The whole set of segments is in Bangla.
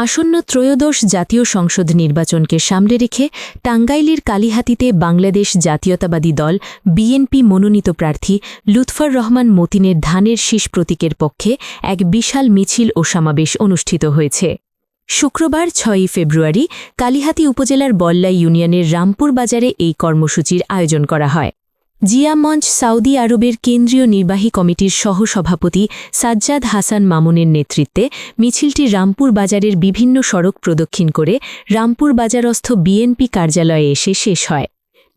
আসন্ন ত্রয়োদশ জাতীয় সংসদ নির্বাচনকে সামনে রেখে টাঙ্গাইলের কালিহাতিতে বাংলাদেশ জাতীয়তাবাদী দল বিএনপি মনোনীত প্রার্থী লুৎফর রহমান মতিনের ধানের শীষ প্রতীকের পক্ষে এক বিশাল মিছিল ও সমাবেশ অনুষ্ঠিত হয়েছে। শুক্রবার ছয়ই ফেব্রুয়ারি কালিহাতি উপজেলার বল্লা ইউনিয়নের রামপুর বাজারে এই কর্মসূচির আয়োজন করা হয়। জিয়া মঞ্চ সৌদি আরবের কেন্দ্রীয় নির্বাহী কমিটির সহসভাপতি সাজ্জাদ হাসান মামুনের নেতৃত্বে মিছিলটি রামপুর বাজারের বিভিন্ন সড়ক প্রদক্ষিণ করে রামপুর বাজারস্থ বিএনপি কার্যালয়ে এসে শেষ হয়।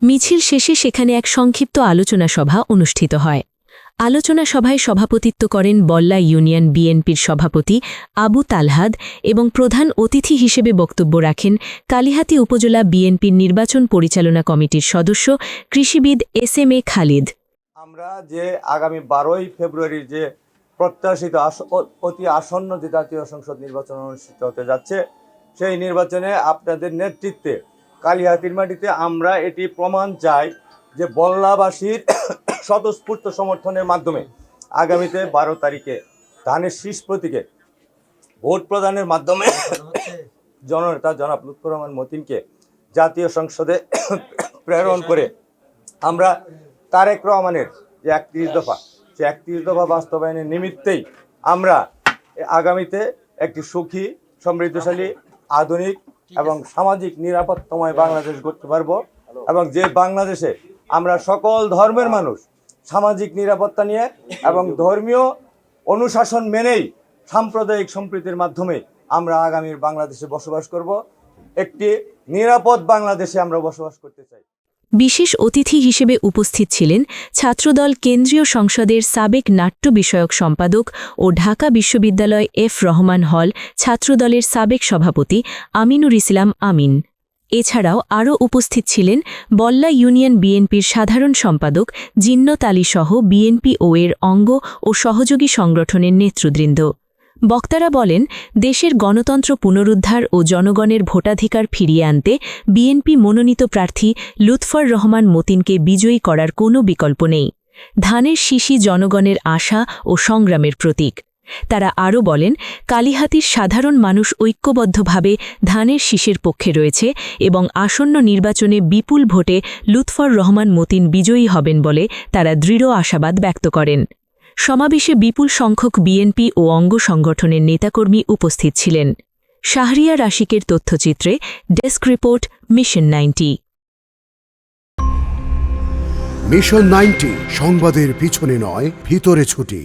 মিছিল শেষে সেখানে এক সংক্ষিপ্ত আলোচনা সভা অনুষ্ঠিত হয়। আলোচনা সভায় সভাপতিত্ব করেন বল্লা ইউনিয়ন বিএনপির সভাপতি আবু তালহাদ এবং প্রধান অতিথি হিসেবে বক্তব্য রাখেন কালিহাতি উপজেলা বিএনপির নির্বাচন পরিচালনা কমিটির সদস্য কৃষিবিদ এস এম এ খালিদ। আমরা যে আগামী বারোই ফেব্রুয়ারির যে প্রত্যাশিত অতি আসন্ন যে জাতীয় সংসদ নির্বাচন অনুষ্ঠিত হতে যাচ্ছে, সেই নির্বাচনে আপনাদের নেতৃত্বে কালিহাতির মাটিতে আমরা এটি প্রমাণ চাই যে বল্লাবাসীর স্বতঃস্ফূর্ত সমর্থনের মাধ্যমে আগামীতে বারো তারিখে ধানের শীষ প্রতীকে ভোট প্রদানের মাধ্যমে জননেতা জনাব লুৎফর রহমান মতিনকে জাতীয় সংসদে প্রেরণ করে আমরা তারেক রহমানের যে একত্রিশ দফা, সে একত্রিশ দফা বাস্তবায়নের নিমিত্তেই আমরা আগামীতে একটি সুখী, সমৃদ্ধশালী, আধুনিক এবং সামাজিক নিরাপত্তাময় বাংলাদেশ গড়তে পারব এবং যে বাংলাদেশে আমরা সকল ধর্মের মানুষ সামাজিক নিরাপত্তা নিয়ে এবং ধর্মীয় অনুশাসন মেনেই সাম্প্রদায়িক সম্প্রীতির মাধ্যমে আমরা আগামীর বাংলাদেশে বসবাস করব। একটি নিরাপদ বাংলাদেশে আমরা বসবাস করতে চাই। বিশেষ অতিথি হিসেবে উপস্থিত ছিলেন ছাত্রদল কেন্দ্রীয় সংসদের সাবেক নাট্য বিষয়ক সম্পাদক ও ঢাকা বিশ্ববিদ্যালয় এফ রহমান হল, ছাত্রদলের সাবেক সভাপতি আমিনুর ইসলাম আমিন। এছাড়াও আরও উপস্থিত ছিলেন বল্লা ইউনিয়ন বিএনপির সাধারণ সম্পাদক জিন্নত আলীসহ বিএনপি ও এর অঙ্গ ও সহযোগী সংগঠনের নেতৃবৃন্দ। বক্তারা বলেন, দেশের গণতন্ত্র পুনরুদ্ধার ও জনগণের ভোটাধিকার ফিরিয়ে আনতে বিএনপি মনোনীত প্রার্থী লুৎফর রহমান মতিনকে বিজয়ী করার কোনো বিকল্প নেই। ধানের শিশি জনগণের আশা ও সংগ্রামের প্রতীক। তারা আরও বলেন, কালিহাতির সাধারণ মানুষ ঐক্যবদ্ধভাবে ধানের শীষের পক্ষে রয়েছে এবং আসন্ন নির্বাচনে বিপুল ভোটে লুৎফর রহমান মতিন বিজয়ী হবেন বলে তারা দৃঢ় আশাবাদ ব্যক্ত করেন। সমাবেশে বিপুল সংখ্যক বিএনপি ও অঙ্গ সংগঠনের নেতাকর্মী উপস্থিত ছিলেন। শাহরিয়া রাশিকের তথ্যচিত্রে desk report, mission ninety. Mission ninety, সংবাদের পিছনে নয়, ভিতরে ছুটি।